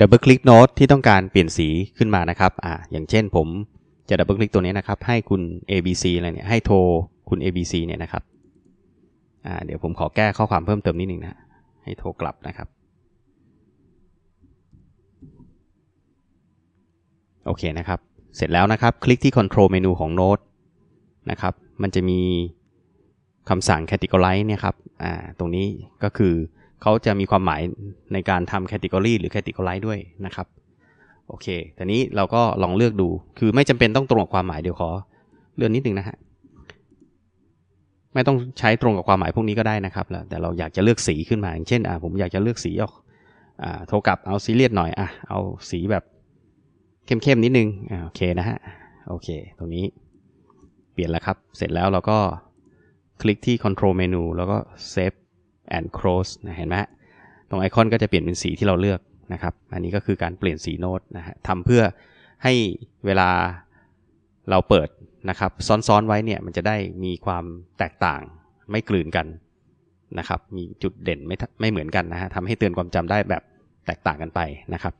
ดับเบิลคลิกโน้ตที่ต้องการเปลี่ยนสีขึ้นมานะครับอ่าอย่างเช่นผมจะดับเบิลคลิกตัวนี้นะครับ ให้คุณ ABC อะไรเนี่ย ให้โทรคุณ ABC เนี่ยนะครับอ่าเดี๋ยวผมขอแก้ข้อความเพิ่มเติมนิดนึงนะ ให้โทรกลับนะครับ โอเคนะครับ เสร็จแล้วนะครับ คลิกที่ Control เมนูของ Node นะครับ มันจะมีคำสั่ง Categorize เนี่ยครับอ่าตรงนี้ก็คือ เขาจะมีความหมายในการทำ Category หรือ Categorize ด้วยนะครับ โอเคแต่นี้เราก็ลองเลือกดู คือไม่จำเป็นต้องตรงกับความหมายเดี๋ยวขอเลื่อนนิดนึงนะฮะ ไม่ต้องใช้ตรงกับความหมายพวกนี้ก็ได้นะครับ แล้วแต่เราอยากจะเลือกสีขึ้นมาอย่างเช่นอ่าผมอยากจะเลือกสีออกอ่าโทรกลับเอาซีเรียสหน่อยอะเอาสีแบบเข้มๆนิดนึงอ่าโอเคนะฮะ โอเค ตรงนี้เปลี่ยนแล้วครับ เสร็จแล้วเราก็คลิกที่ control menu แล้วก็ save and close นะเห็นไหมตรงไอคอนก็จะเปลี่ยนเป็นสีที่เราเลือกนะครับ อันนี้ก็คือการเปลี่ยนสีโน้ตนะฮะทำเพื่อให้เวลาเราเปิดนะครับ ซ้อนๆไว้เนี่ยมันจะได้มีความแตกต่างไม่กลืนกันนะครับ มีจุดเด่นไม่ไม่เหมือนกันนะฮะทำให้เตือนความจำได้แบบแตกต่างกันไปนะครับ